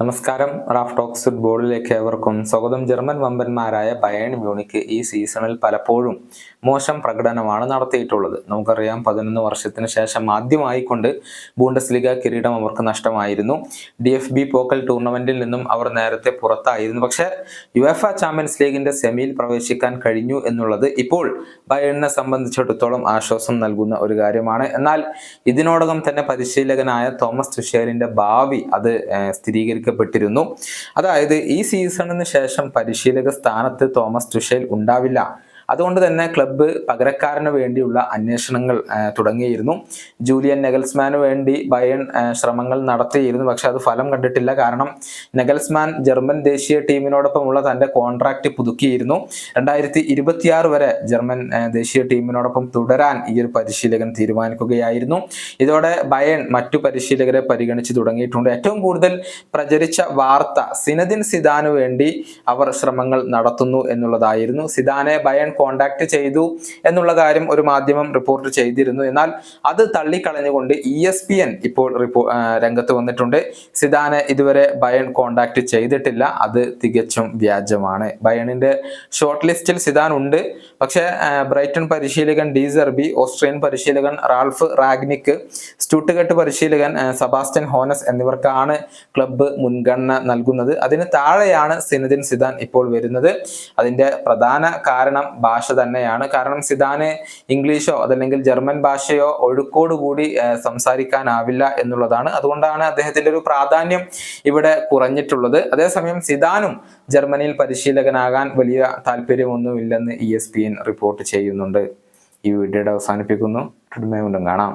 നമസ്കാരം. Raf talks ഫുട്ബോളിലേക്ക് ഏവർക്കും സ്വാഗതം. ജർമ്മൻ വമ്പന്മാരായ ബയൺ മ്യൂണിക്ക് ഈ സീസണിൽ പലപ്പോഴും മോശം പ്രകടനമാണ് നടത്തിയിട്ടുള്ളത്. നമുക്കറിയാം പതിനൊന്ന് വർഷത്തിന് ശേഷം ആദ്യമായി കൊണ്ട് ബൂണ്ടസ് ലീഗ കിരീടം അവർക്ക് നഷ്ടമായിരുന്നു. ഡി എഫ് ബി പോക്കൽ ടൂർണമെന്റിൽ നിന്നും അവർ നേരത്തെ പുറത്തായിരുന്നു. പക്ഷേ യുഎഫ ചാമ്പ്യൻസ് ലീഗിന്റെ സെമിയിൽ പ്രവേശിക്കാൻ കഴിഞ്ഞു എന്നുള്ളത് ഇപ്പോൾ ബയേണിനെ സംബന്ധിച്ചിടത്തോളം ആശ്വാസം നൽകുന്ന ഒരു കാര്യമാണ്. എന്നാൽ ഇതിനോടകം തന്നെ പരിശീലകനായ തോമസ് തുഷേലിന്റെ ഭാവി അത് ഏഹ്, സ്ഥിരീകരിക്കപ്പെട്ടിരുന്നു അതായത് ഈ സീസണിന് ശേഷം പരിശീലക സ്ഥാനത്ത് തോമസ് തുഷേൽ ഉണ്ടാവില്ല. അതുകൊണ്ട് തന്നെ ക്ലബ്ബ് പകരക്കാരന് വേണ്ടിയുള്ള അന്വേഷണങ്ങൾ തുടങ്ങിയിരുന്നു. ജൂലിയൻ നെഗൽസ്മാന് വേണ്ടി ബയൺ ശ്രമങ്ങൾ നടത്തിയിരുന്നു. പക്ഷെ അത് ഫലം കണ്ടിട്ടില്ല. കാരണം നെഗൽസ്മാൻ ജർമ്മൻ ദേശീയ ടീമിനോടൊപ്പമുള്ള തന്റെ കോൺട്രാക്ട് പുതുക്കിയിരുന്നു. രണ്ടായിരത്തി ഇരുപത്തിയാറ് വരെ ജർമ്മൻ ദേശീയ ടീമിനോടൊപ്പം തുടരാൻ ഈ ഒരു പരിശീലകൻ തീരുമാനിക്കുകയായിരുന്നു. ഇതോടെ ബയൺ മറ്റു പരിശീലകരെ പരിഗണിച്ച് തുടങ്ങിയിട്ടുണ്ട്. ഏറ്റവും കൂടുതൽ പ്രചരിച്ച വാർത്ത സിനദിൻ സിദാനു വേണ്ടി അവർ ശ്രമങ്ങൾ നടത്തുന്നു എന്നുള്ളതായിരുന്നു. സിദാനെ ബയൺ കോണ്ടാക്ട് ചെയ്തു എന്നുള്ള കാര്യം ഒരു മാധ്യമം റിപ്പോർട്ട് ചെയ്തിരുന്നു. എന്നാൽ അത് തള്ളിക്കളഞ്ഞുകൊണ്ട് ഇ എസ് പി എൻ ഇപ്പോൾ റിപ്പോ രംഗത്ത് വന്നിട്ടുണ്ട്. സിദാനെ ഇതുവരെ ബയൺ കോണ്ടാക്ട് ചെയ്തിട്ടില്ല. അത് തികച്ചും വ്യാജമാണ്. ബയണിന്റെ ഷോർട്ട് ലിസ്റ്റിൽ സിദാൻ ഉണ്ട്. പക്ഷെ ബ്രൈറ്റൺ പരിശീലകൻ ഡി സെർബി ഓസ്ട്രിയൻ പരിശീലകൻ റാൾഫ് റാഗ്നിക്ക് സ്റ്റുട്ടുകെട്ട് പരിശീലകൻ സബാസ്റ്റ്യൻ ഹോനസ് എന്നിവർക്കാണ് ക്ലബ്ബ് മുൻഗണന നൽകുന്നത്. അതിന് താഴെയാണ് സിനദിൻ സിദാൻ ഇപ്പോൾ വരുന്നത്. അതിന്റെ പ്രധാന കാരണം ഭാഷ തന്നെയാണ്. കാരണം സിദാന് ഇംഗ്ലീഷോ അതല്ലെങ്കിൽ ജർമ്മൻ ഭാഷയോ ഒഴുക്കോടുകൂടി സംസാരിക്കാനാവില്ല എന്നുള്ളതാണ്. അതുകൊണ്ടാണ് അദ്ദേഹത്തിന്റെ ഒരു പ്രാധാന്യം ഇവിടെ കുറഞ്ഞിട്ടുള്ളത്. അതേസമയം സിദാനും ജർമ്മനിയിൽ പരിശീലകനാകാൻ വലിയ താല്പര്യമൊന്നുമില്ലെന്ന് E S P N report ചെയ്യുന്നുണ്ട്. ഈ വീഡിയോയുടെ അവസാനിപ്പിക്കുന്നു. കാണാം.